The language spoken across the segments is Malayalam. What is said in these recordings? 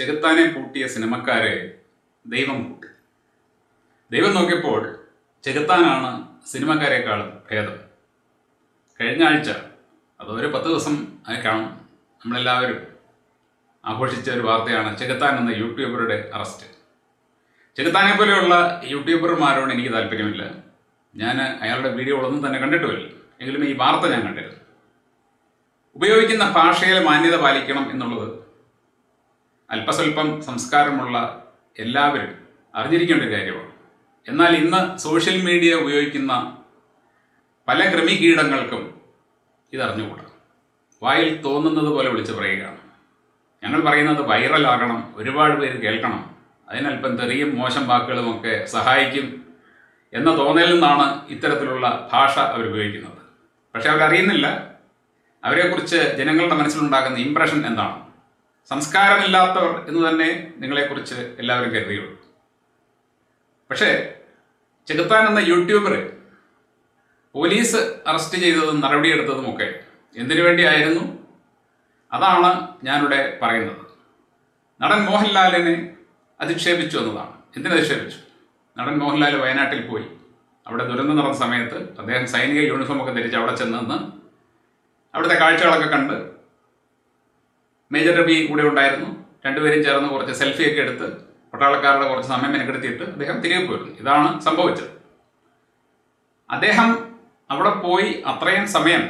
ചെകുത്താനെ പൂട്ടിയ സിനിമക്കാരെ ദൈവം കൂട്ടി ദൈവം നോക്കിയപ്പോൾ ചെകുത്താനാണ് സിനിമക്കാരെക്കാളും ഭേദം. കഴിഞ്ഞ ആഴ്ച അത് ഒരു പത്ത് ദിവസം അത് കാണും. നമ്മളെല്ലാവരും ആഘോഷിച്ച ഒരു വാർത്തയാണ് ചെകുത്താൻ എന്ന യൂട്യൂബറുടെ അറസ്റ്റ്. ചെകുത്താനെ പോലെയുള്ള യൂട്യൂബർമാരോട് എനിക്ക് താല്പര്യമില്ല. ഞാൻ അയാളുടെ വീഡിയോകളൊന്നും തന്നെ കണ്ടിട്ടുമില്ല. എങ്കിലും ഈ വാർത്ത ഞാൻ കണ്ടിരുന്നു. ഉപയോഗിക്കുന്ന ഭാഷയിൽ മാന്യത പാലിക്കണം എന്നുള്ളത് അല്പസ്വല്പം സംസ്കാരമുള്ള എല്ലാവരും അറിഞ്ഞിരിക്കേണ്ട ഒരു കാര്യമാണ്. എന്നാൽ ഇന്ന് സോഷ്യൽ മീഡിയ ഉപയോഗിക്കുന്ന പല ക്രമികീടങ്ങൾക്കും ഇതറിഞ്ഞുകൂടാ. വായിൽ തോന്നുന്നത് പോലെ വിളിച്ച് പറയുകയാണ്. ഞങ്ങൾ പറയുന്നത് വൈറലാകണം ഒരുപാട് പേര് കേൾക്കണം അതിനല്പം തെറിയും മോശം വാക്കുകളുമൊക്കെ സഹായിക്കും എന്ന തോന്നലിൽ നിന്നാണ് ഇത്തരത്തിലുള്ള ഭാഷ അവർ ഉപയോഗിക്കുന്നത്. പക്ഷെ അവരറിയുന്നില്ല. അവരെക്കുറിച്ച് ജനങ്ങളുടെ മനസ്സിലുണ്ടാകുന്ന ഇംപ്രഷൻ എന്താണ്? സംസ്കാരമില്ലാത്തവർ എന്ന് തന്നെ നിങ്ങളെക്കുറിച്ച് എല്ലാവരും കരുതിയുള്ളൂ പക്ഷേ ചെകുത്താൻ എന്ന യൂട്യൂബർ പോലീസ് അറസ്റ്റ് ചെയ്തതും നടപടിയെടുത്തതുമൊക്കെ എന്തിനു വേണ്ടിയായിരുന്നു? അതാണ് ഞാനിവിടെ പറയുന്നത്. നടൻ മോഹൻലാലിനെ അധിക്ഷേപിച്ചു എന്നതാണ്. എന്തിനധിക്ഷേപിച്ചു നടൻ മോഹൻലാൽ വയനാട്ടിൽ പോയി. അവിടെ ദുരന്തം നടന്ന സമയത്ത് അദ്ദേഹം സൈനിക യൂണിഫോമൊക്കെ ധരിച്ച് അവിടെ ചെന്നെന്ന് അവിടുത്തെ കാഴ്ചകളൊക്കെ കണ്ട് മേജർ രവി കൂടെ ഉണ്ടായിരുന്നു. രണ്ടുപേരും ചേർന്ന് കുറച്ച് സെൽഫിയൊക്കെ എടുത്ത് പട്ടാളക്കാരുടെ കുറച്ച് സമയം മെനക്കെടുത്തിയിട്ട് അദ്ദേഹം തിരികെ പോയിരുന്നു. ഇതാണ് സംഭവിച്ചത്. അദ്ദേഹം അവിടെ പോയി അത്രയും സമയം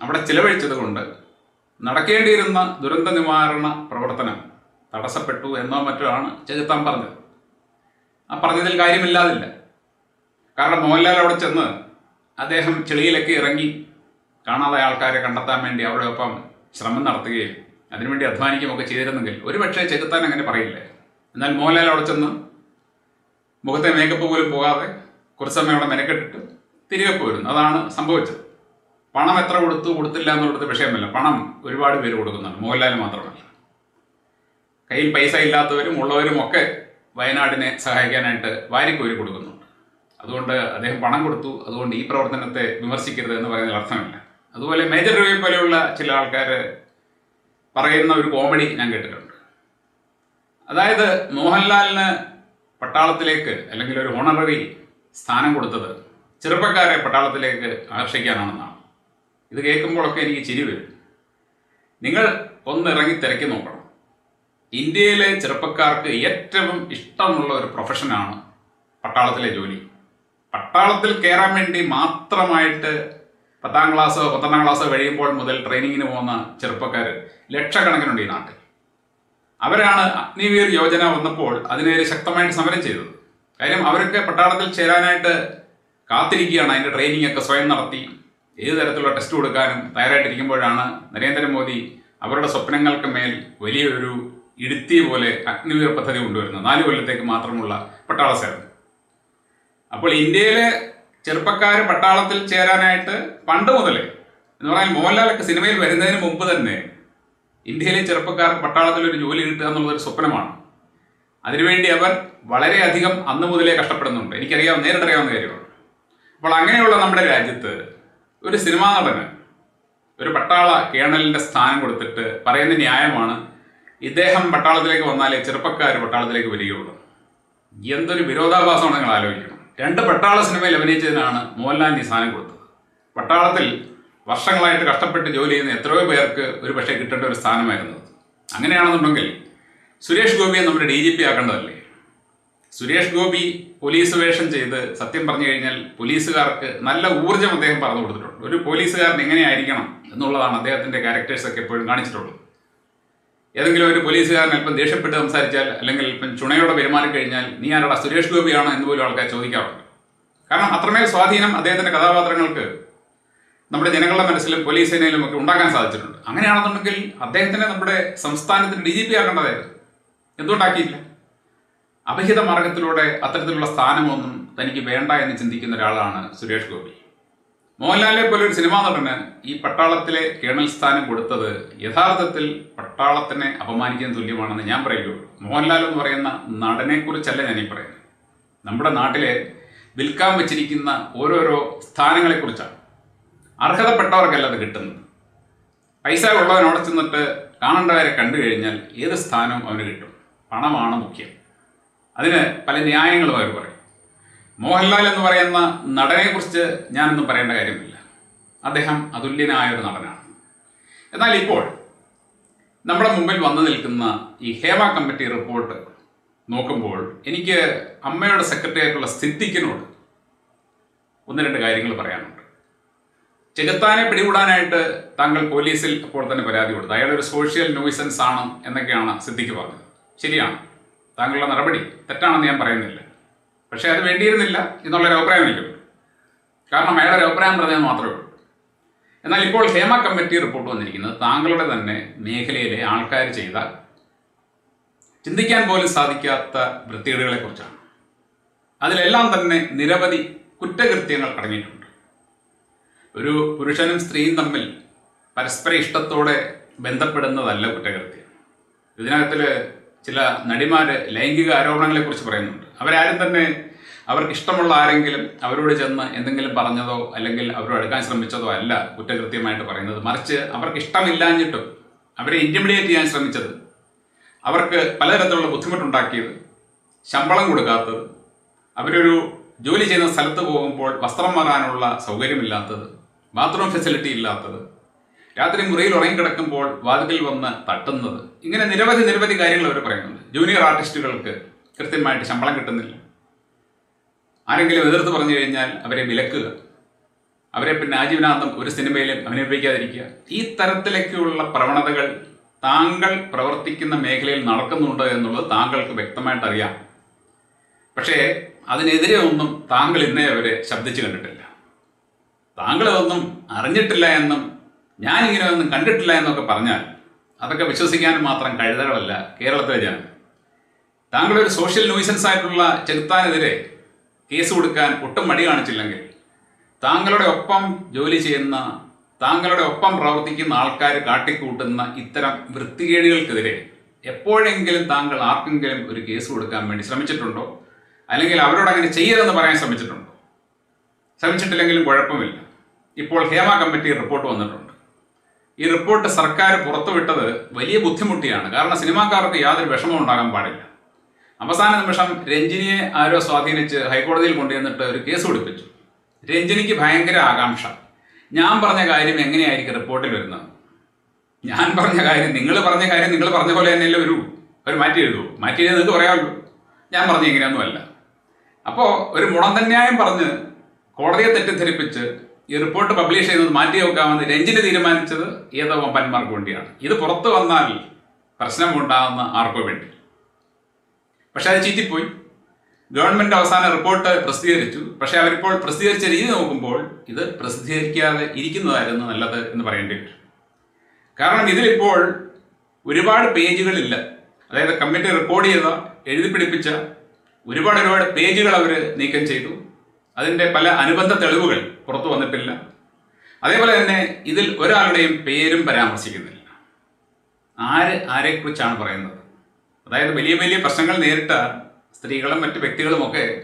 അവിടെ ചിലവഴിച്ചത് കൊണ്ട് നടക്കേണ്ടിയിരുന്ന ദുരന്ത നിവാരണ പ്രവർത്തനം തടസ്സപ്പെട്ടു എന്നോ മറ്റോ ആണ് ചെകുത്താൻ പറഞ്ഞത്. ആ പറഞ്ഞതിൽ കാര്യമില്ലാതില്ല. കാരണം മോഹൻലാൽ അവിടെ ചെന്ന് അദ്ദേഹം ചെളിയിലൊക്കെ ഇറങ്ങി കാണാതെ ആൾക്കാരെ കണ്ടെത്താൻ വേണ്ടി അവിടെ ഒപ്പം ശ്രമം നടത്തുകയും അതിനുവേണ്ടി അധ്വാനിക്കുകയൊക്കെ ചെയ്തിരുന്നെങ്കിൽ ഒരുപക്ഷെ ചെകുത്താൻ അങ്ങനെ പറയില്ല? എന്നാൽ മോഹൻലാൽ അവിടെ ചെന്ന് മുഖത്തെ മേക്കപ്പ് പോലും പോകാതെ കുറച്ച് സമയം അവിടെ മെനക്കെട്ടിട്ട് തിരികെ പോയിരുന്നു. അതാണ് സംഭവിച്ചത്. പണം എത്ര കൊടുത്തു കൊടുത്തില്ല എന്നുള്ളത് വിഷയമല്ല. പണം ഒരുപാട് പേര് കൊടുക്കുന്നുണ്ട്. മോഹൻലാൽ മാത്രമല്ല. കയ്യിൽ പൈസ ഇല്ലാത്തവരും ഉള്ളവരും ഒക്കെ വയനാടിനെ സഹായിക്കാനായിട്ട് വാരിക്കോരി കൊടുക്കുന്നുണ്ട്. അതുകൊണ്ട് അദ്ദേഹം പണം കൊടുത്തു. അതുകൊണ്ട് ഈ പ്രവർത്തനത്തെ വിമർശിക്കരുത് എന്ന് പറയുന്നതിൽ അർത്ഥമില്ല. അതുപോലെ മേജർ രവിയെ പോലെയുള്ള ചില ആൾക്കാർ പറയുന്ന ഒരു കോമഡി ഞാൻ കേട്ടിട്ടുണ്ട്. അതായത് മോഹൻലാലിന് പട്ടാളത്തിലേക്ക് അല്ലെങ്കിൽ ഒരു ഓണററി സ്ഥാനം കൊടുത്തത് ചെറുപ്പക്കാരെ പട്ടാളത്തിലേക്ക് ആകർഷിക്കാനാണെന്നാണ്. ഇത് കേൾക്കുമ്പോഴൊക്കെ എനിക്ക് ചിരി വരും. നിങ്ങൾ ഒന്ന് ഇറങ്ങി തിരക്കി നോക്കണം. ഇന്ത്യയിലെ ചെറുപ്പക്കാർക്ക് ഏറ്റവും ഇഷ്ടമുള്ള ഒരു പ്രൊഫഷനാണ് പട്ടാളത്തിലെ ജോലി. പട്ടാളത്തിൽ കയറാൻ വേണ്ടി മാത്രമായിട്ട് പത്താം ക്ലാസ്സോ പന്ത്രണ്ടാം ക്ലാസ്സോ കഴിയുമ്പോൾ മുതൽ ട്രെയിനിങ്ങിന് പോകുന്ന ചെറുപ്പക്കാർ ലക്ഷക്കണക്കിനുണ്ട് ഈ നാട്ടിൽ. അവരാണ് അഗ്നിവീർ യോജന വന്നപ്പോൾ അതിനെതിരെ ശക്തമായിട്ട് സമരം ചെയ്തത്. കാര്യം അവരൊക്കെ പട്ടാളത്തിൽ ചേരാനായിട്ട് കാത്തിരിക്കുകയാണ്. അതിന്റെ ട്രെയിനിങ് ഒക്കെ സ്വയം നടത്തി. ഏത് തരത്തിലുള്ള ടെസ്റ്റ് കൊടുക്കാനും തയ്യാറായിട്ടിരിക്കുമ്പോഴാണ് നരേന്ദ്രമോദി അവരുടെ സ്വപ്നങ്ങൾക്ക് മേൽ വലിയൊരു ഇടുത്തി പോലെ അഗ്നിവീർ പദ്ധതി കൊണ്ടുവരുന്നത്. നാല് കൊല്ലത്തേക്ക് മാത്രമുള്ള പട്ടാള സേവനം. അപ്പോൾ ഇന്ത്യയിലെ ചെറുപ്പക്കാർ പട്ടാളത്തിൽ ചേരാനായിട്ട് പണ്ട് മുതലേ എന്ന് പറഞ്ഞാൽ മോഹൻലാലൊക്കെ സിനിമയിൽ വരുന്നതിന് മുമ്പ് തന്നെ ഇന്ത്യയിലെ ചെറുപ്പക്കാർക്ക് പട്ടാളത്തിൽ ഒരു ജോലി കിട്ടുക എന്നുള്ളതൊരു സ്വപ്നമാണ്. അതിനുവേണ്ടി അവർ വളരെയധികം അന്ന് മുതലേ കഷ്ടപ്പെടുന്നുണ്ട്. എനിക്കറിയാം നേരിട്ടറിയാവുന്ന കാര്യമാണ്. അപ്പോൾ അങ്ങനെയുള്ള നമ്മുടെ രാജ്യത്ത് ഒരു സിനിമാ നടന് ഒരു പട്ടാള കേണലിന്റെ സ്ഥാനം കൊടുത്തിട്ട് പറയുന്ന ന്യായമാണ് ഇദ്ദേഹം പട്ടാളത്തിലേക്ക് വന്നാലേ ചെറുപ്പക്കാർ പട്ടാളത്തിലേക്ക് വരികയുള്ളൂ. എന്തൊരു വിരോധാഭാസമാണ് നിങ്ങൾ ആലോചിക്കണം. രണ്ട് പട്ടാള സിനിമയിൽ അഭിനയിച്ചതിനാണ് മോഹൻലാൽ ഈ സ്ഥാനം കൊടുത്തത്. പട്ടാളത്തിൽ വർഷങ്ങളായിട്ട് കഷ്ടപ്പെട്ട് ജോലി ചെയ്യുന്ന എത്രയോ പേർക്ക് ഒരു പക്ഷേ കിട്ടേണ്ട ഒരു സ്ഥാനമായിരുന്നു അങ്ങനെയാണെന്നുണ്ടെങ്കിൽ സുരേഷ് ഗോപിയെ നമ്മുടെ ഡി ജി പി ആക്കേണ്ടതല്ലേ? സുരേഷ് ഗോപി പോലീസ് വേഷം ചെയ്ത് സത്യം പറഞ്ഞു കഴിഞ്ഞാൽ പോലീസുകാർക്ക് നല്ല ഊർജം അദ്ദേഹം പറഞ്ഞു കൊടുത്തിട്ടുണ്ട്. ഒരു പോലീസുകാരൻ എങ്ങനെയായിരിക്കണം എന്നുള്ളതാണ് അദ്ദേഹത്തിന്റെ ക്യാരക്ടേഴ്സൊക്കെ എപ്പോഴും കാണിച്ചിട്ടുള്ളത്. ഏതെങ്കിലും ഒരു പോലീസുകാരൻ അല്പം ദേഷ്യപ്പെട്ട് സംസാരിച്ചാൽ അല്ലെങ്കിൽ അല്പം ചുണയോടെ പെരുമാറിക്കഴിഞ്ഞാൽ നീ ആരുടെ സുരേഷ് ഗോപിയാണോ എന്ന് പോലും ആൾക്കാർ ചോദിക്കാറുണ്ട്. കാരണം അത്രമേൽ സ്വാധീനം അദ്ദേഹത്തിന്റെ കഥാപാത്രങ്ങൾക്ക് നമ്മുടെ ജനങ്ങളുടെ മനസ്സിലും പോലീസ് സേനയിലും ഒക്കെ ഉണ്ടാക്കാൻ സാധിച്ചിട്ടുണ്ട്. അങ്ങനെയാണെന്നുണ്ടെങ്കിൽ അദ്ദേഹത്തിനെ നമ്മുടെ സംസ്ഥാനത്തിന് ഡി ജി പി ആക്കേണ്ടതായിരുന്നു എന്തുകൊണ്ടാക്കിയില്ല? അഭിഹിത മാർഗത്തിലൂടെ അത്തരത്തിലുള്ള സ്ഥാനമൊന്നും തനിക്ക് വേണ്ട എന്ന് ചിന്തിക്കുന്ന ഒരാളാണ് സുരേഷ് ഗോപി. മോഹൻലാലിനെ പോലെ ഒരു സിനിമാ നടന് ഈ പട്ടാളത്തിലെ കേണൽ സ്ഥാനം കൊടുത്തത് യഥാർത്ഥത്തിൽ പട്ടാളത്തിനെ അപമാനിക്കാൻ തുല്യമാണെന്ന് ഞാൻ പറയുകയുള്ളൂ മോഹൻലാൽ എന്ന് പറയുന്ന നടനെക്കുറിച്ചല്ല ഈ പറയുന്നത്. നമ്മുടെ നാട്ടിലെ വിൽക്കാൻ വെച്ചിരിക്കുന്ന ഓരോരോ സ്ഥാനങ്ങളെക്കുറിച്ചാണ് അർഹതപ്പെട്ടവർക്കല്ല അത് കിട്ടുന്നത്. പൈസ ഉള്ളവനോടെ ചെന്നിട്ട് കാണേണ്ടവരെ കണ്ടു കഴിഞ്ഞാൽ ഏത് സ്ഥാനവും അവന് കിട്ടും. പണമാണ് മുഖ്യം. അതിന് പല ന്യായങ്ങളും അവർ പറയും. മോഹൻലാൽ എന്ന് പറയുന്ന നടനെ കുറിച്ച് ഞാനൊന്നും പറയേണ്ട കാര്യമില്ല. അദ്ദേഹം അതുല്യനായ ഒരു നടനാണ്. എന്നാൽ ഇപ്പോൾ നമ്മുടെ മുമ്പിൽ വന്നു നിൽക്കുന്ന ഈ ഹേമ കമ്മിറ്റി റിപ്പോർട്ട് നോക്കുമ്പോൾ എനിക്ക് അമ്മയുടെ സെക്രട്ടറി സ്ഥിതിക്കിനോട് ഒന്ന് രണ്ട് കാര്യങ്ങൾ പറയാനുണ്ട്. ചെകുത്താനെ പിടികൂടാനായിട്ട് താങ്കൾ പോലീസിൽ അപ്പോൾ തന്നെ പരാതി കൊടുത്തു. അയാൾ ഒരു സോഷ്യൽ നോയ്സൻസ് ആണ് എന്നൊക്കെയാണ് സിദ്ദിഖ് പറഞ്ഞത്. ശരിയാണ്. താങ്കളുടെ നടപടി തെറ്റാണെന്ന് ഞാൻ പറയുന്നില്ല. പക്ഷേ അത് വേണ്ടിയിരുന്നില്ല എന്നുള്ളൊരു അഭിപ്രായം എനിക്കുണ്ട്. കാരണം അയാളൊരു അഭിപ്രായം പറഞ്ഞത് മാത്രമേ ഉള്ളൂ. എന്നാൽ ഇപ്പോൾ ഹേമ കമ്മിറ്റി റിപ്പോർട്ട് വന്നിരിക്കുന്നത് താങ്കളുടെ തന്നെ മേഖലയിലെ ആൾക്കാർ ചെയ്ത ചിന്തിക്കാൻ പോലും സാധിക്കാത്ത വൃത്തികേടുകളെ കുറിച്ചാണ് അതിലെല്ലാം തന്നെ നിരവധി കുറ്റകൃത്യങ്ങൾ അടങ്ങിയിട്ടുണ്ട്. ഒരു പുരുഷനും സ്ത്രീയും തമ്മിൽ പരസ്പര ഇഷ്ടത്തോടെ ബന്ധപ്പെടുന്നതല്ല കുറ്റകൃത്യം. ഇതിനകത്തിൽ ചില നടിമാർ ലൈംഗിക ആരോപണങ്ങളെ കുറിച്ച് പറയുന്നുണ്ട്. അവരാരും തന്നെ അവർക്ക് ഇഷ്ടമുള്ള ആരെങ്കിലും അവരോട് ചെന്ന് എന്തെങ്കിലും പറഞ്ഞതോ അല്ലെങ്കിൽ അവരോട് എടുക്കാൻ ശ്രമിച്ചതോ അല്ല കുറ്റകൃത്യമായിട്ട് പറയുന്നത്. മറിച്ച് അവർക്ക് ഇഷ്ടമില്ലാഞ്ഞിട്ടും അവരെ ഇന്റിമിഡിയേറ്റ് ചെയ്യാൻ ശ്രമിച്ചത് അവർക്ക് പലതരത്തിലുള്ള ബുദ്ധിമുട്ടുണ്ടാക്കിയത് ശമ്പളം കൊടുക്കാത്തത് അവരൊരു ജോലി ചെയ്യുന്ന സ്ഥലത്ത് പോകുമ്പോൾ വസ്ത്രം മാറാനുള്ള സൗകര്യമില്ലാത്തത് ബാത്റൂം ഫെസിലിറ്റി ഇല്ലാത്തത് രാത്രി മുറിയിൽ ഉറങ്ങിക്കിടക്കുമ്പോൾ വാതിലിൽ വന്ന് തട്ടുന്നത്. ഇങ്ങനെ നിരവധി നിരവധി കാര്യങ്ങൾ അവർ പറയുന്നുണ്ട്. ജൂനിയർ ആർട്ടിസ്റ്റുകൾക്ക് കൃത്യമായിട്ട് ശമ്പളം കിട്ടുന്നില്ല. ആരെങ്കിലും എതിർത്ത് പറഞ്ഞു കഴിഞ്ഞാൽ അവരെ വിലക്കുക. അവരെ പിന്നെ ആജീവനാന്തം ഒരു സിനിമയിലും അഭിനയിപ്പിക്കാതിരിക്കുക. ഈ തരത്തിലേക്കുള്ള പ്രവണതകൾ താങ്കൾ പ്രവർത്തിക്കുന്ന മേഖലയിൽ നടക്കുന്നുണ്ട് എന്നുള്ളത് താങ്കൾക്ക് വ്യക്തമായിട്ട് അറിയാം. പക്ഷേ അതിനെതിരെ ഒന്നും താങ്കൾ ഇന്നേ അവരെ ശബ്ദിച്ചു കണ്ടിട്ടില്ല. താങ്കൾ ഒന്നും അറിഞ്ഞിട്ടില്ല എന്നും ഞാനിങ്ങനെ ഒന്നും കണ്ടിട്ടില്ല എന്നൊക്കെ പറഞ്ഞാൽ അതൊക്കെ വിശ്വസിക്കാൻ മാത്രം കഴുതകളല്ല കേരളത്തിലെ ജനം. താങ്കളൊരു സോഷ്യൽ ന്യൂസൻസ് ആയിട്ടുള്ള ചെലുത്താനെതിരെ കേസ് കൊടുക്കാൻ ഒട്ടും മടി കാണിച്ചില്ലെങ്കിൽ താങ്കളുടെ ഒപ്പം ജോലി ചെയ്യുന്ന താങ്കളുടെ ഒപ്പം പ്രവർത്തിക്കുന്ന ആൾക്കാർ കാട്ടിക്കൂട്ടുന്ന ഇത്തരം വൃത്തികേടുകൾക്കെതിരെ എപ്പോഴെങ്കിലും താങ്കൾ ആർക്കെങ്കിലും ഒരു കേസ് കൊടുക്കാൻ വേണ്ടി ശ്രമിച്ചിട്ടുണ്ടോ? അല്ലെങ്കിൽ അവരോട് അങ്ങനെ ചെയ്യരുതെന്ന് പറയാൻ ശ്രമിച്ചിട്ടുണ്ടോ? ശ്രമിച്ചിട്ടില്ലെങ്കിലും കുഴപ്പമില്ല. ഇപ്പോൾ ഹേമ കമ്മിറ്റി റിപ്പോർട്ട് വന്നിട്ടുണ്ട്. ഈ റിപ്പോർട്ട് സർക്കാർ പുറത്തുവിട്ടത് വലിയ ബുദ്ധിമുട്ടിയാണ്. കാരണം സിനിമാക്കാർക്ക് യാതൊരു വിഷമം ഉണ്ടാകാൻ പാടില്ല. അവസാന നിമിഷം രഞ്ജിനിയെ ആരോ സ്വാധീനിച്ച് ഹൈക്കോടതിയിൽ കൊണ്ടുവന്നിട്ട് ഒരു കേസ് കൊടുപ്പിച്ചു. രഞ്ജിനിക്ക് ഭയങ്കര ആകാംക്ഷ. ഞാൻ പറഞ്ഞ കാര്യം എങ്ങനെയായിരിക്കും റിപ്പോർട്ടിൽ വരുന്നത്? ഞാൻ പറഞ്ഞ കാര്യം നിങ്ങൾ പറഞ്ഞ കാര്യം നിങ്ങൾ പറഞ്ഞ പോലെ തന്നെയല്ലേ വരൂ. അവർ മാറ്റി എഴുതൂ മാറ്റി എഴുതി നിങ്ങൾക്ക് പറയാമല്ലോ. ഞാൻ പറഞ്ഞ ഇങ്ങനെയൊന്നുമല്ല. അപ്പോൾ ഒരു മുടന്തന്യായം പറഞ്ഞ് കോടതിയെ തെറ്റിദ്ധരിപ്പിച്ച് ഈ റിപ്പോർട്ട് പബ്ലിഷ് ചെയ്യുന്നത് മാറ്റി വെക്കാമെന്ന് രഞ്ജിന് തീരുമാനിച്ചത് ഏതോ വമ്പന്മാർക്ക് വേണ്ടിയാണ്. ഇത് പുറത്തു വന്നാൽ പ്രശ്നമുണ്ടാകുന്ന ആർക്കോ വേണ്ടി. പക്ഷെ അത് ചീറ്റിപ്പോയി. ഗവൺമെന്റ് അവസാന റിപ്പോർട്ട് പ്രസിദ്ധീകരിച്ചു. പക്ഷെ അവരിപ്പോൾ പ്രസിദ്ധീകരിച്ച രീതി നോക്കുമ്പോൾ ഇത് പ്രസിദ്ധീകരിക്കാതെ ഇരിക്കുന്നതായിരുന്നു നല്ലത് എന്ന് പറയേണ്ടി വരും. കാരണം ഇതിലിപ്പോൾ ഒരുപാട് പേജുകളില്ല. അതായത് കമ്മിറ്റി റെക്കോർഡ് ചെയ്ത എഴുതി പിടിപ്പിച്ച ഒരുപാട് ഒരുപാട് പേജുകൾ അവർ നീക്കം ചെയ്തു. അതിന്റെ പല അനുബന്ധ തെളിവുകൾ പുറത്തു വന്നിട്ടില്ല. അതേപോലെ തന്നെ ഇതിൽ ഒരാളുടെയും പേരും പരാമർശിക്കുന്നില്ല. ആര് ആരെക്കുറിച്ചാണ് പറയുന്നത്? അതായത് വലിയ വലിയ പ്രശ്നങ്ങൾ നേരിട്ട സ്ത്രീകളും മറ്റ് വ്യക്തികളും ഒക്കെ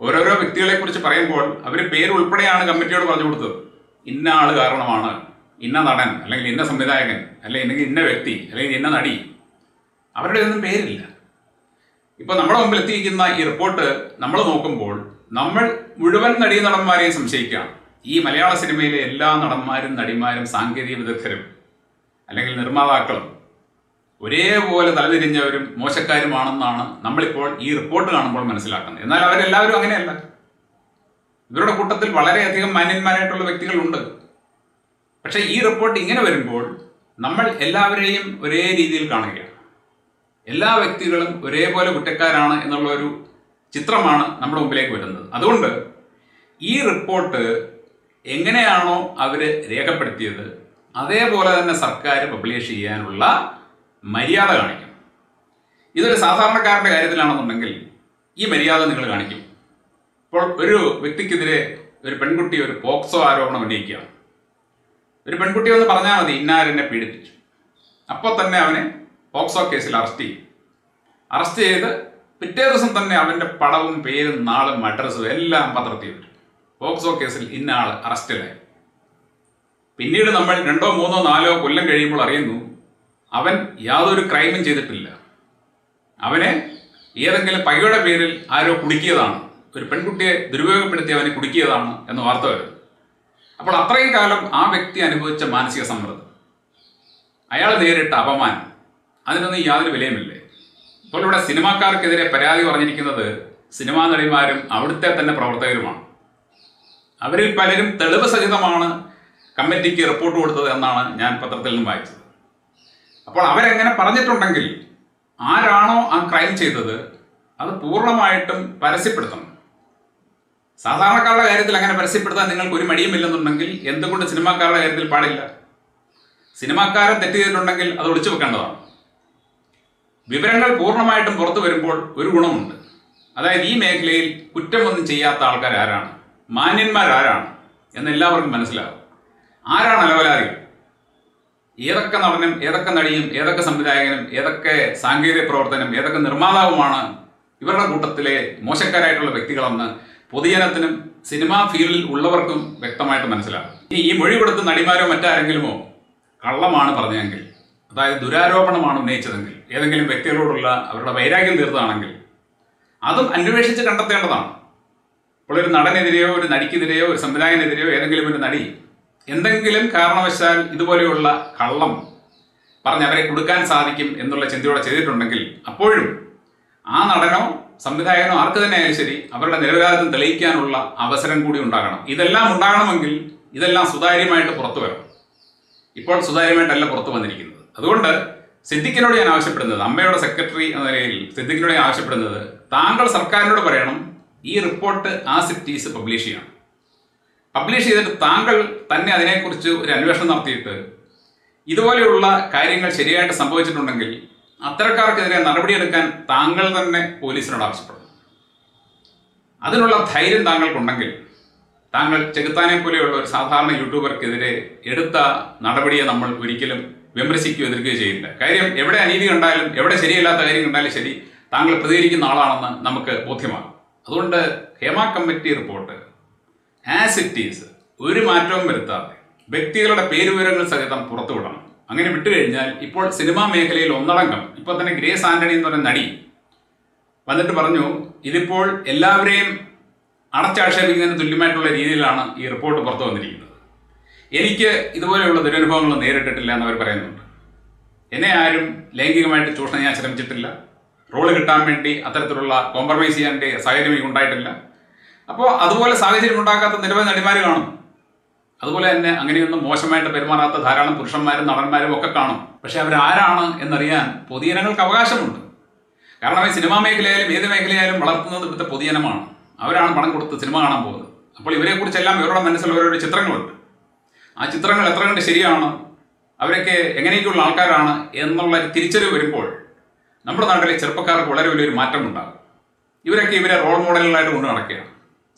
ഓരോരോ വ്യക്തികളെ കുറിച്ച് പറയുമ്പോൾ അവർ പേര് ഉൾപ്പെടെയാണ് കമ്മിറ്റിയോട് പറഞ്ഞു കൊടുത്തത്. ഇന്ന ആൾ കാരണമാണ്. ഇന്ന നടൻ അല്ലെങ്കിൽ ഇന്ന സംവിധായകൻ അല്ലെങ്കിൽ ഇന്ന വ്യക്തി അല്ലെങ്കിൽ ഇന്ന നടി. അവരുടെ ഒന്നും പേരില്ല. ഇപ്പോൾ നമ്മുടെ മുമ്പിൽ എത്തിയിരിക്കുന്ന ഈ റിപ്പോർട്ട് നമ്മൾ നോക്കുമ്പോൾ നമ്മൾ മുഴുവൻ നടീ നടന്മാരെയും സംശയിക്കാം. ഈ മലയാള സിനിമയിലെ എല്ലാ നടന്മാരും നടിമാരും സാങ്കേതിക വിദഗ്ധരും അല്ലെങ്കിൽ നിർമ്മാതാക്കളും ഒരേപോലെ തലതിരിഞ്ഞവരും മോശക്കാരുമാണെന്നാണ് നമ്മളിപ്പോൾ ഈ റിപ്പോർട്ട് കാണുമ്പോൾ മനസ്സിലാക്കുന്നത്. എന്നാൽ അവരെല്ലാവരും അങ്ങനെയല്ല. ഇവരുടെ കൂട്ടത്തിൽ വളരെയധികം മാന്യന്മാരായിട്ടുള്ള വ്യക്തികളുണ്ട്. പക്ഷേ ഈ റിപ്പോർട്ട് ഇങ്ങനെ വരുമ്പോൾ നമ്മൾ എല്ലാവരെയും ഒരേ രീതിയിൽ കാണുകയാണ്. എല്ലാ വ്യക്തികളും ഒരേപോലെ കുറ്റക്കാരാണ് എന്നുള്ള ഒരു ചിത്രമാണ് നമ്മുടെ മുമ്പിലേക്ക് വരുന്നത്. അതുകൊണ്ട് ഈ റിപ്പോർട്ട് എങ്ങനെയാണോ അവർ രേഖപ്പെടുത്തിയത് അതേപോലെ തന്നെ സർക്കാർ പബ്ലിഷ് ചെയ്യാനുള്ള മര്യാദ കാണിക്കും. ഇതൊരു സാധാരണക്കാരന്റെ കാര്യത്തിലാണെന്നുണ്ടെങ്കിൽ ഈ മര്യാദ നിങ്ങൾ കാണിക്കും. ഇപ്പോൾ ഒരു വ്യക്തിക്കെതിരെ ഒരു പെൺകുട്ടി ഒരു പോക്സോ ആരോപണം ഉന്നയിക്കുകയാണ്. ഒരു പെൺകുട്ടി ഒന്ന് പറഞ്ഞാൽ മതി ഇന്നാരെന്നെ പീഡിപ്പിച്ചു. അപ്പോൾ തന്നെ അവനെ പോക്സോ കേസിൽ അറസ്റ്റ് ചെയ്യും. അറസ്റ്റ് ചെയ്ത് പിറ്റേ ദിവസം തന്നെ അവന്റെ പടവും പേരും നാളും അഡ്രസ്സും എല്ലാം പത്രത്തിൽ വരും. പോക്സോ കേസിൽ ഇന്ന ആൾ അറസ്റ്റിലായി. പിന്നീട് നമ്മൾ രണ്ടോ മൂന്നോ നാലോ കൊല്ലം കഴിയുമ്പോൾ അറിയുന്നു അവൻ യാതൊരു ക്രൈമും ചെയ്തിട്ടില്ല. അവനെ ഏതെങ്കിലും പകയുടെ പേരിൽ ആരോ കുടുക്കിയതാണ്. ഒരു പെൺകുട്ടിയെ ദുരുപയോഗപ്പെടുത്തി അവനെ കുടുക്കിയതാണ് എന്ന് വാർത്ത വരുന്നു. അപ്പോൾ അത്രയും കാലം ആ വ്യക്തി അനുഭവിച്ച മാനസിക സമ്മർദ്ദം. അയാൾ നേരിട്ട അപമാനം. അതിനൊന്നും യാതൊരു വിലയുമില്ലേ? ഇപ്പോൾ ഇവിടെ സിനിമാക്കാർക്കെതിരെ പരാതി പറഞ്ഞിരിക്കുന്നത് സിനിമാ നടിമാരും അവിടുത്തെ തന്നെ പ്രവർത്തകരുമാണ്. അവരിൽ പലരും തെളിവ് സഹിതമാണ് കമ്മിറ്റിക്ക് റിപ്പോർട്ട് കൊടുത്തത് എന്നാണ് ഞാൻ പത്രത്തിൽ നിന്നും വായിച്ചത്. അപ്പോൾ അവരെങ്ങനെ പറഞ്ഞിട്ടുണ്ടെങ്കിൽ ആരാണോ ആ ക്രൈം ചെയ്തത് അത് പൂർണമായിട്ടും പരസ്യപ്പെടുത്തണം. സാധാരണക്കാരുടെ കാര്യത്തിൽ അങ്ങനെ പരസ്യപ്പെടുത്താൻ നിങ്ങൾക്ക് ഒരു മടിയുമില്ലെന്നുണ്ടെങ്കിൽ എന്തുകൊണ്ട് സിനിമാക്കാരുടെ കാര്യത്തിൽ പാടില്ല? സിനിമാക്കാരൻ തെറ്റ് ചെയ്തിട്ടുണ്ടെങ്കിൽ അത് ഒളിച്ചു വെക്കേണ്ടതാണ്. വിവരങ്ങൾ പൂർണമായിട്ടും പുറത്തു വരുമ്പോൾ ഒരു ഗുണമുണ്ട്. അതായത് ഈ മേഖലയിൽ കുറ്റമൊന്നും ചെയ്യാത്ത ആൾക്കാർ ആരാണ്? മാന്യന്മാരാരാണ് എന്ന് എല്ലാവർക്കും മനസ്സിലാകും ആരാണ് അലവലാദികൾ ഏതൊക്കെ നടനും ഏതൊക്കെ നടിയും ഏതൊക്കെ സംവിധായകനും ഏതൊക്കെ സാങ്കേതിക പ്രവർത്തനം ഏതൊക്കെ നിർമ്മാതാവുമാണ് ഇവരുടെ കൂട്ടത്തിലെ മോശക്കാരായിട്ടുള്ള വ്യക്തികളെന്ന് പൊതുജനത്തിനും സിനിമാ ഫീൽഡിൽ ഉള്ളവർക്കും വ്യക്തമായിട്ട് മനസ്സിലാകും. ഈ മൊഴി കൊടുത്ത് നടിമാരോ മറ്റാരെങ്കിലുമോ കള്ളമാണ് പറഞ്ഞതെങ്കിൽ അതായത് ദുരാരോപണമാണ് ഉന്നയിച്ചതെങ്കിൽ ഏതെങ്കിലും വ്യക്തികളോടുള്ള അവരുടെ വൈരാഗ്യം തീർത്തതാണെങ്കിൽ അതും അന്വേഷിച്ച് കണ്ടെത്തേണ്ടതാണ്. ഇപ്പോൾ ഒരു നടനെതിരെയോ ഒരു നടിക്കെതിരെയോ ഒരു സംവിധായകനെതിരെയോ ഏതെങ്കിലും ഒരു നടി എന്തെങ്കിലും കാരണവശാൽ ഇതുപോലെയുള്ള കള്ളം പറഞ്ഞ് അവരെ കൊടുക്കാൻ സാധിക്കും എന്നുള്ള ചിന്തയോടെ ചെയ്തിട്ടുണ്ടെങ്കിൽ അപ്പോഴും ആ നടനോ സംവിധായകനോ ആർക്ക് തന്നെ ആയാലും ശരി അവരുടെ നിരപരാധിത്വം തെളിയിക്കാനുള്ള അവസരം കൂടി ഉണ്ടാകണം. ഇതെല്ലാം ഉണ്ടാകണമെങ്കിൽ ഇതെല്ലാം സുതാര്യമായിട്ട് പുറത്തു വരണം. ഇപ്പോൾ സുതാര്യമായിട്ടല്ല പുറത്തു വന്നിരിക്കുന്നത്. അതുകൊണ്ട് സിദ്ദിഖിനോട് ഞാൻ ആവശ്യപ്പെടുന്നത് അമ്മയുടെ സെക്രട്ടറി എന്ന നിലയിൽ സിദ്ദിഖിനോട് ഞാൻ ആവശ്യപ്പെടുന്നത് താങ്കൾ സർക്കാരിനോട് പറയണം ഈ റിപ്പോർട്ട് ആ സിറ്റീസ് പബ്ലിഷ് ചെയ്യണം. പബ്ലിഷ് ചെയ്തിട്ട് താങ്കൾ തന്നെ അതിനെക്കുറിച്ച് ഒരു അന്വേഷണം നടത്തിയിട്ട് ഇതുപോലെയുള്ള കാര്യങ്ങൾ ശരിയായിട്ട് സംഭവിച്ചിട്ടുണ്ടെങ്കിൽ അത്തരക്കാർക്കെതിരെ നടപടിയെടുക്കാൻ താങ്കൾ തന്നെ പോലീസിനോട് ആവശ്യപ്പെടും അതിനുള്ള ധൈര്യം താങ്കൾക്കുണ്ടെങ്കിൽ താങ്കൾ ചെകുത്താനെ പോലെയുള്ള ഒരു സാധാരണ യൂട്യൂബർക്കെതിരെ എടുത്ത നടപടിയെ നമ്മൾ ഒരിക്കലും വിമർശിക്കുകയോ എതിർക്കുകയോ ചെയ്യില്ല. കാര്യം എവിടെ അനീതി കണ്ടാലും എവിടെ ശരിയല്ലാത്ത കാര്യം കണ്ടാലും ശരി താങ്കൾ പ്രതികരിക്കുന്ന ആളാണെന്ന് നമുക്ക് ബോധ്യമാണ് അതുകൊണ്ട് Hema committee report as it is ഒരു മാറ്റവും വരുത്താതെ വ്യക്തികളുടെ പേരുവിവരങ്ങൾ സഹിതം പുറത്തുവിടണം. അങ്ങനെ വിട്ടുകഴിഞ്ഞാൽ ഇപ്പോൾ സിനിമാ മേഖലയിൽ ഒന്നടങ്കം ഇപ്പോൾ തന്നെ ഗ്രേസ് ആന്റണി എന്ന് പറയുന്ന നടി വന്നിട്ട് പറഞ്ഞു ഇതിപ്പോൾ എല്ലാവരെയും അടച്ചാക്ഷേപിക്കുന്നതിന് തുല്യമായിട്ടുള്ള രീതിയിലാണ് ഈ റിപ്പോർട്ട് പുറത്തു വന്നിരിക്കുന്നത്. എനിക്ക് ഇതുപോലെയുള്ള ദുരനുഭവങ്ങൾ നേരിട്ടിട്ടില്ല എന്ന് അവർ പറയുന്നുണ്ട്. എന്നെ ആരും ലൈംഗികമായിട്ട് ചൂഷണം ചെയ്യാൻ ശ്രമിച്ചിട്ടില്ല. റോൾ കിട്ടാൻ വേണ്ടി അത്തരത്തിലുള്ള കോംപ്രമൈസ് ചെയ്യാന്റെ സാഹചര്യം ഉണ്ടായിട്ടില്ല. അപ്പോൾ അതുപോലെ സാഹചര്യം ഉണ്ടാക്കാത്ത നിരവധി നടിമാർ കാണും. അതുപോലെ തന്നെ അങ്ങനെയൊന്നും മോശമായിട്ട് പെരുമാറാത്ത ധാരാളം പുരുഷന്മാരും നടന്മാരും ഒക്കെ കാണും. പക്ഷെ അവരാരാണ് എന്നറിയാൻ പൊതുജനങ്ങൾക്ക് അവകാശമുണ്ട്. കാരണം ഈ സിനിമാ മേഖലയായാലും ഏത് മേഖലയായാലും വളർത്തുന്നത് ഇവിടുത്തെ പൊതുജനമാണ്. അവരാണ് പണം കൊടുത്ത് സിനിമ കാണാൻ പോകുന്നത്. അപ്പോൾ ഇവരെക്കുറിച്ചെല്ലാം ഇവരുടെ മനസ്സിൽ ഓരോരോ ചിത്രങ്ങളുണ്ട്. ആ ചിത്രങ്ങൾ എത്ര കണ്ട് ശരിയാണ്? അവരൊക്കെ എങ്ങനെയൊക്കെയുള്ള ആൾക്കാരാണ് എന്നുള്ള തിരിച്ചറിവ് വരുമ്പോൾ നമ്മുടെ നാട്ടിലെ ചെറുപ്പക്കാർക്ക് വളരെ വലിയൊരു മാറ്റമുണ്ടാകും. ഇവരൊക്കെ ഇവരെ റോൾ മോഡലുകളായിട്ട് കൊണ്ടു നടക്കുകയാണ്.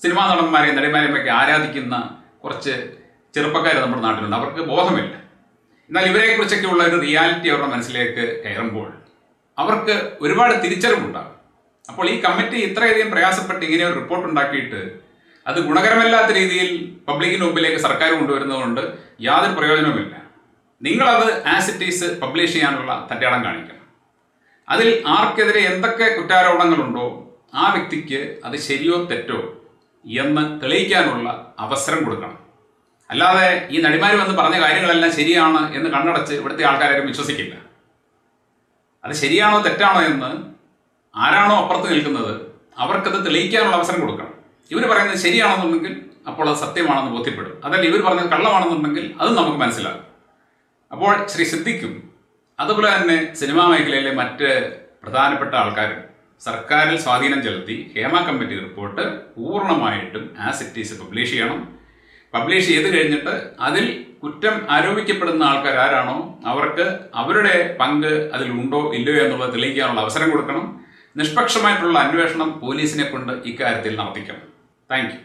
സിനിമാ നടന്മാരെയും നടിമാരെയും ഒക്കെ ആരാധിക്കുന്ന കുറച്ച് ചെറുപ്പക്കാർ നമ്മുടെ നാട്ടിലുണ്ട്. അവർക്ക് ബോധമില്ല. എന്നാൽ ഇവരെക്കുറിച്ചൊക്കെയുള്ള ഒരു റിയാലിറ്റി അവരുടെ മനസ്സിലേക്ക് കയറുമ്പോൾ അവർക്ക് ഒരുപാട് തിരിച്ചറിവുണ്ടാകും. അപ്പോൾ ഈ കമ്മിറ്റി ഇത്രയധികം പ്രയാസപ്പെട്ട് ഇങ്ങനെ ഒരു റിപ്പോർട്ട് ഉണ്ടാക്കിയിട്ട് അത് ഗുണകരമല്ലാത്ത രീതിയിൽ പബ്ലിക്കിന് മുമ്പിലേക്ക് സർക്കാർ കൊണ്ടുവരുന്നതുകൊണ്ട് യാതൊരു പ്രയോജനവുമില്ല. നിങ്ങളത് ആസ് ഇറ്റ് ഈസ് പബ്ലിഷ് ചെയ്യാനുള്ള തറ്റയാടം കാണിക്കണം. അതിൽ ആർക്കെതിരെ എന്തൊക്കെ കുറ്റാരോപണങ്ങളുണ്ടോ ആ വ്യക്തിക്ക് അത് ശരിയോ തെറ്റോ എന്ന് തെളിയിക്കാനുള്ള അവസരം കൊടുക്കണം. അല്ലാതെ ഈ നടിമാർ വന്ന് പറഞ്ഞ കാര്യങ്ങളെല്ലാം ശരിയാണ് എന്ന് കണ്ണടച്ച് ഇവിടുത്തെ ആൾക്കാരും വിശ്വസിക്കില്ല. അത് ശരിയാണോ തെറ്റാണോ എന്ന് ആരാണോ അപ്പുറത്ത് നിൽക്കുന്നത് അവർക്കത് തെളിയിക്കാനുള്ള അവസരം കൊടുക്കണം. ഇവർ പറയുന്നത് ശരിയാണെന്നുണ്ടെങ്കിൽ അപ്പോൾ അത് സത്യമാണെന്ന് ബോധ്യപ്പെടും. അതല്ല ഇവർ പറഞ്ഞത് കള്ളമാണെന്നുണ്ടെങ്കിൽ അതും നമുക്ക് മനസ്സിലാകും. അപ്പോൾ ശ്രീ സിദ്ദിഖും അതുപോലെ തന്നെ സിനിമാ മേഖലയിലെ മറ്റ് പ്രധാനപ്പെട്ട ആൾക്കാരും സർക്കാരിൽ സ്വാധീനം ചെലുത്തി ഹേമ കമ്മിറ്റി റിപ്പോർട്ട് പൂർണമായിട്ടും ആസ് ഇറ്റ് ഈസ് പബ്ലിഷ് ചെയ്യണം. പബ്ലിഷ് ചെയ്ത് കഴിഞ്ഞിട്ട് അതിൽ കുറ്റം ആരോപിക്കപ്പെടുന്ന ആൾക്കാർ ആരാണോ അവർക്ക് അവരുടെ പങ്ക് അതിൽ ഉണ്ടോ ഇല്ലയോ എന്നുള്ളത് തെളിയിക്കാനുള്ള അവസരം കൊടുക്കണം. നിഷ്പക്ഷമായിട്ടുള്ള അന്വേഷണം പോലീസിനെ കൊണ്ട് ഇക്കാര്യത്തിൽ നടത്തിക്കണം. താങ്ക്